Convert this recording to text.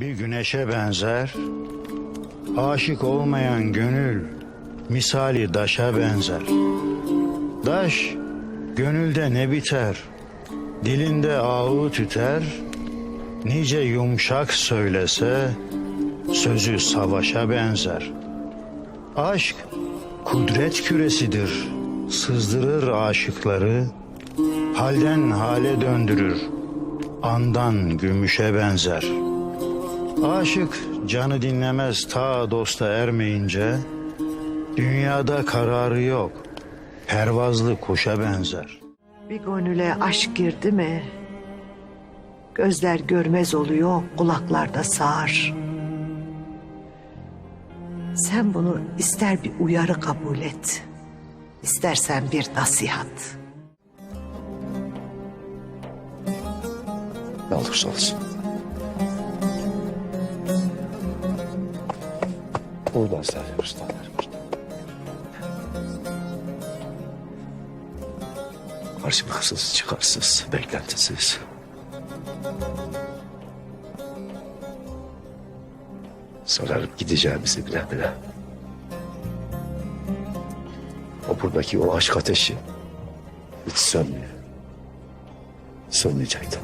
Bir güneşe benzer, aşık olmayan gönül misali daşa benzer. Daş gönülde ne biter, dilinde ağı tüter, nice yumuşak söylese sözü savaşa benzer. Aşk kudret küresidir, sızdırır aşıkları, halden hale döndürür, andan gümüşe benzer.'' Aşık canı dinlemez ta dosta ermeyince Dünyada kararı yok Pervazlı kuşa benzer Bir gönüle aşk girdi mi? Gözler görmez oluyor, kulaklar da sağır. Sen bunu ister bir uyarı kabul et, istersen bir nasihat. Ne olursa olsun. Buradan sadece ustalar burada. Karşılıksız, çıkarsız, beklentisiz. Sorarım gideceğimizi bile bile. O buradaki o aşk ateşi hiç sönmüyor. Sönmeyecekti.